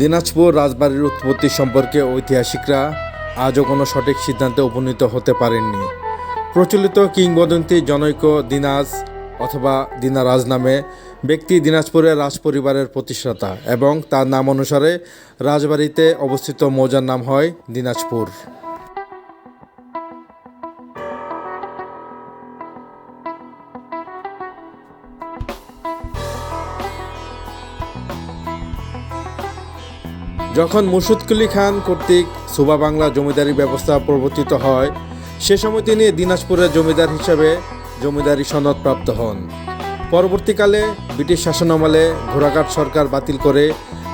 দিনাজপুর রাজবাড়ির উৎপত্তি সম্পর্কে ঐতিহাসিকরা আজও কোনো সঠিক সিদ্ধান্তে উপনীত হতে পারেননি। প্রচলিত কিংবদন্তি জনৈক দিনাজ অথবা দিনারাজ নামে ব্যক্তি দিনাজপুরের রাজ পরিবারের প্রতিষ্ঠাতা এবং তার নাম অনুসারে রাজবাড়িতে অবস্থিত মৌজার নাম হয় দিনাজপুর। যখন মুর্শিদকুলি খান কর্তৃক সুবা বাংলা জমিদারি ব্যবস্থা প্রবর্তিত হয়, সে সময় তিনি দিনাজপুরের জমিদার হিসাবে জমিদারি সনদ প্রাপ্ত হন। পরবর্তীকালে ব্রিটিশ শাসন আমলে ঘোড়াঘাট সরকার বাতিল করে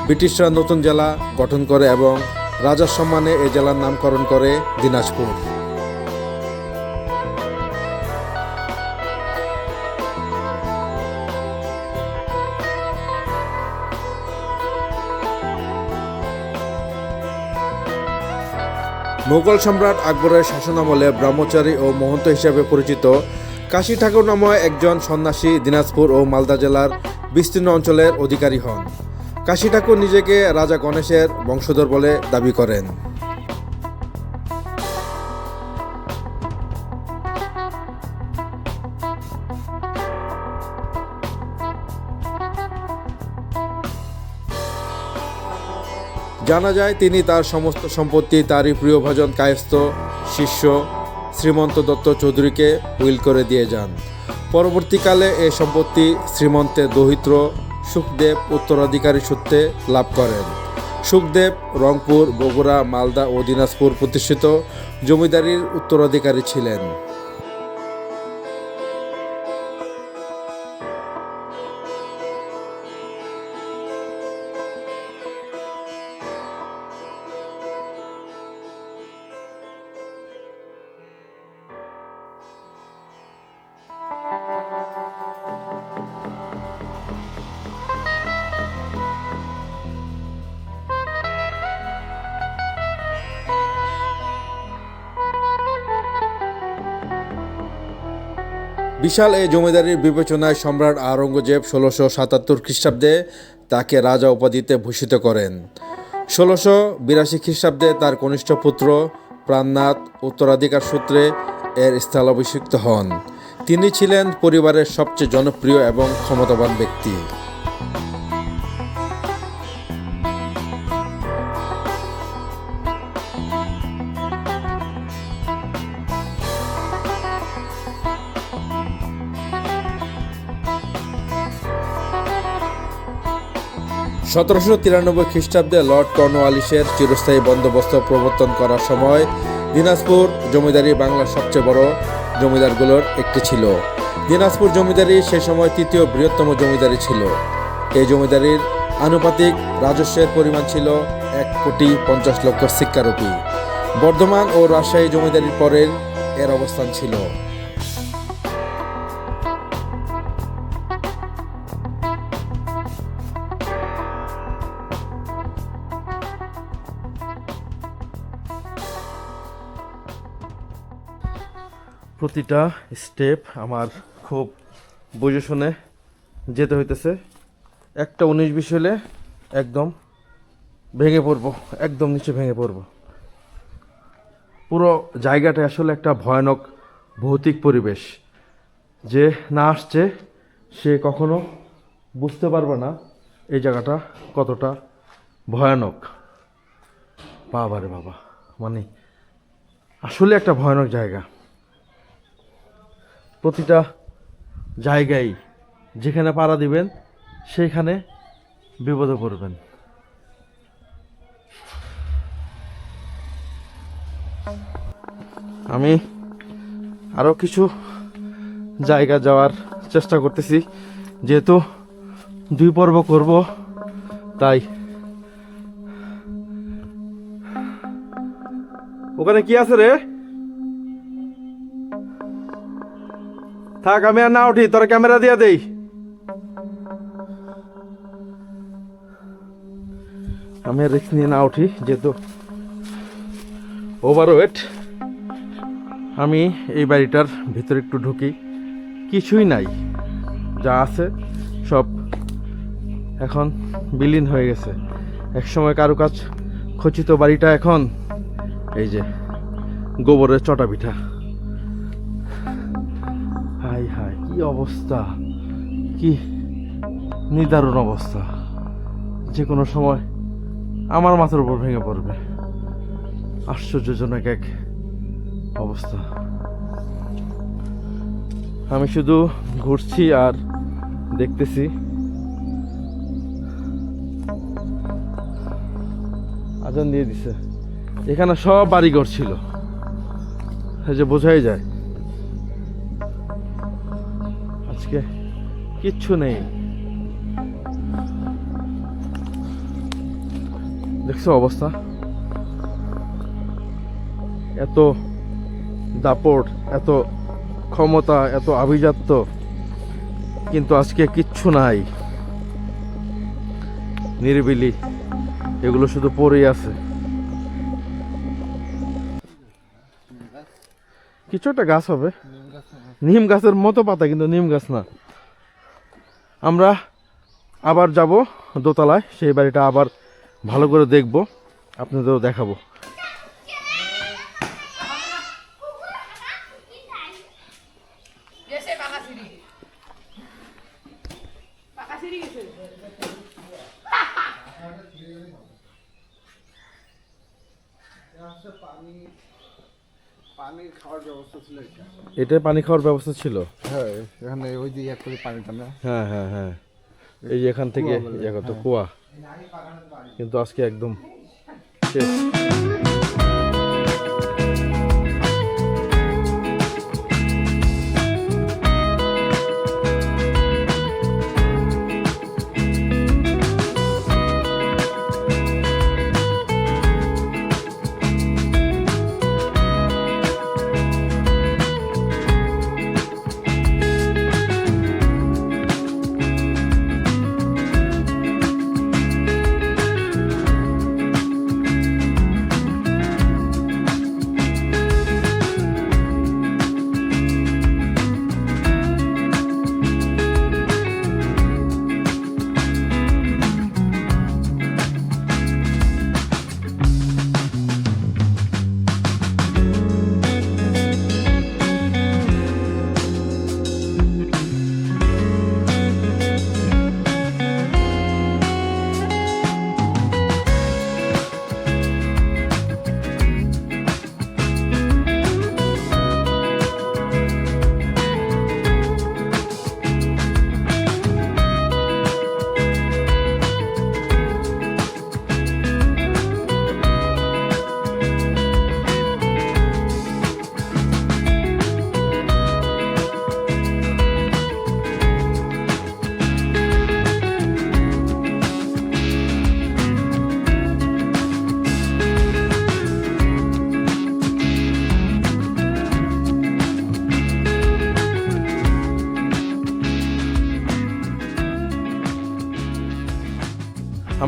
ব্রিটিশরা নতুন জেলা গঠন করে এবং রাজার সম্মানে এই জেলার নামকরণ করে দিনাজপুর। মোগল সম্রাট আকবরের শাসনামলে ব্রহ্মচারী ও মহন্ত হিসাবে পরিচিত কাশী ঠাকুর নামে একজন সন্ন্যাসী দিনাজপুর ও মালদা জেলার বিস্তীর্ণ অঞ্চলের অধিকারী হন। কাশী ঠাকুর নিজেকে রাজা গণেশের বংশধর বলে দাবি করেন। জানা যায় তিনি তার সমস্ত সম্পত্তি তারই প্রিয় ভজন কায়স্থ শিষ্য শ্রীমন্ত দত্ত চৌধুরীকে উইল করে দিয়ে যান। পরবর্তীকালে এ সম্পত্তি শ্রীমন্তের দহিত্র সুখদেব উত্তরাধিকারী সূত্রে লাভ করেন। সুখদেব রংপুর, বগুড়া, মালদা ও দিনাজপুর প্রতিষ্ঠিত জমিদারির উত্তরাধিকারী ছিলেন। বিশাল এই জমিদারির বিবেচনায় সম্রাট আওরঙ্গজেব ষোলোশো সাতাত্তর খ্রিস্টাব্দে তাকে রাজা উপাধিতে ভূষিত করেন। ষোলোশো বিরাশি খ্রিস্টাব্দে তার কনিষ্ঠ পুত্র প্রাণনাথ উত্তরাধিকার সূত্রে এর স্থলাভিষিক্ত হন। তিনি ছিলেন পরিবারের সবচেয়ে জনপ্রিয় এবং ক্ষমতাবান ব্যক্তি। সতেরোশো তিরানব্বই খ্রিস্টাব্দে লর্ড কর্নওয়ালিসের চিরস্থায়ী বন্দোবস্ত প্রবর্তন করার সময় দিনাজপুর জমিদারি বাংলার সবচেয়ে বড় জমিদারগুলোর একটি ছিল। দিনাজপুর জমিদারি সে সময় তৃতীয় বৃহত্তম জমিদারি ছিল। এই জমিদারির আনুপাতিক রাজস্বের পরিমাণ ছিল এক কোটি পঞ্চাশ লক্ষ সিক্কারুপি বর্ধমান ও রাজশাহী জমিদারির পরের এর অবস্থান ছিল। প্রতিটা স্টেপ আমার খুব বুঝে শুনে যেতে হইতেছে। একটা উনিশ বিশ হলে একদম ভেঙে পড়ব, একদম নিচে ভেঙে পড়ব। পুরো জায়গাটা আসলে একটা ভয়ানক ভৌতিক পরিবেশ। যে না আসছে, সে কখনো বুঝতে পারবে না এই জায়গাটা কতটা ভয়ানক। বাবা রে বাবা মানে আসলে একটা ভয়ানক জায়গা। প্রতিটা জায়গায় যেখানে পাড়া দিবেন সেইখানে বিপদে পড়বেন। আমি আরও কিছু জায়গা যাওয়ার চেষ্টা করতেছি, যেহেতু দুই পর্ব করব, তাই। ওখানে কি আছে রে? থাক, আমি আর না উঠি, তোর ক্যামেরা দিয়া দেই। আমি রিস্ক নিয়ে না উঠি, যেহেতু ওভার ওয়েট আমি এই বাড়িটার ভিতরে একটু ঢুকি। কিছুই নাই, যা আছে সব এখন বিলীন হয়ে গেছে। একসময় কারুকাজ খচিত বাড়িটা এখন, এই যে গোবরের চটা পিঠা অবস্থা? কি নিদারুণ অবস্থা। যে কোনো সময় আমার মাথার উপর ভেঙে পড়বে। আশ্চর্যজনক এক অবস্থা। আমি শুধু ঘুরছি আর দেখতেছি। আজান দিয়ে দিছে। এখানে সব বাড়িঘর ছিল। যে বোঝাই যায় কিচ্ছু নেই। দেখছ অবস্থা? এত দাপট এত ক্ষমতা এত আভিজাত্য কিন্তু আজকে কিচ্ছু নাই। নিরিবিলি এগুলো শুধু পড়েই আছে। কিছু একটা গাছ হবে। নিম গাছের মতো পাতা কিন্তু নিম গাছ না। আমরা আবার যাব দোতলায় সেই বাড়িটা আবার ভালো করে দেখব আপনাদেরও দেখাবো। গেছে খাওয়ার ব্যবস্থা ছিল এটা। এটা পানি খাওয়ার ব্যবস্থা ছিল? হ্যাঁ এখানে ওই এক করে হ্যাঁ হ্যাঁ হ্যাঁ। এই যে এখান থেকে কুয়া কিন্তু আজকে একদম শেষ।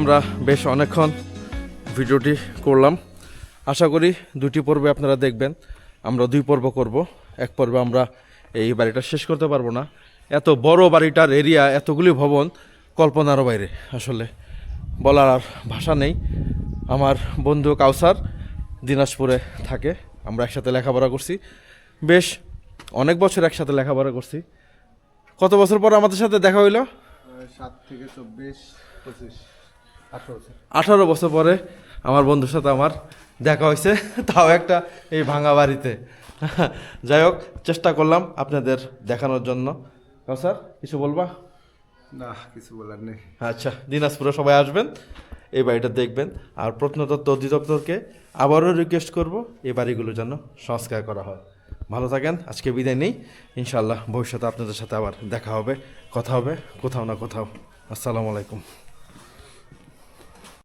আমরা বেশ অনেকক্ষণ ভিডিওটি করলাম। আশা করি দুটি পর্বে আপনারা দেখবেন। আমরা দুই পর্ব করব। এক পর্বে আমরা এই বাড়িটা শেষ করতে পারব না। এত বড় বাড়িটার এরিয়া, এতগুলি ভবন কল্পনারও বাইরে। আসলে বলার আর ভাষা নেই। আমার বন্ধু কাউসার দিনাজপুরে থাকে। আমরা একসাথে লেখাপড়া করছি। বেশ অনেক বছর একসাথে লেখাপড়া করছি। কত বছর পর আমাদের সাথে দেখা হইল? সাত থেকে চব্বিশ, পঁচিশ। আঠারো বছর। পরে আমার বন্ধুর সাথে আমার দেখা হয়েছে। তাও একটা এই ভাঙা বাড়িতে। যাই হোক চেষ্টা করলাম আপনাদের দেখানোর জন্য। স্যার কিছু বলবা? না কিছু বলার নেই। আচ্ছা দিনাজপুরে সবাই আসবেন এই বাড়িটা দেখবেন। আর প্রত্নতত্ত্ব অধিদপ্তরকে আবারও রিকোয়েস্ট করব এই বাড়িগুলো যেন সংস্কার করা হয়। ভালো থাকেন আজকে বিদায় নেই। ইনশাল্লাহ ভবিষ্যতে আপনাদের সাথে আবার দেখা হবে কথা হবে কোথাও না কোথাও। আসসালামু আলাইকুম।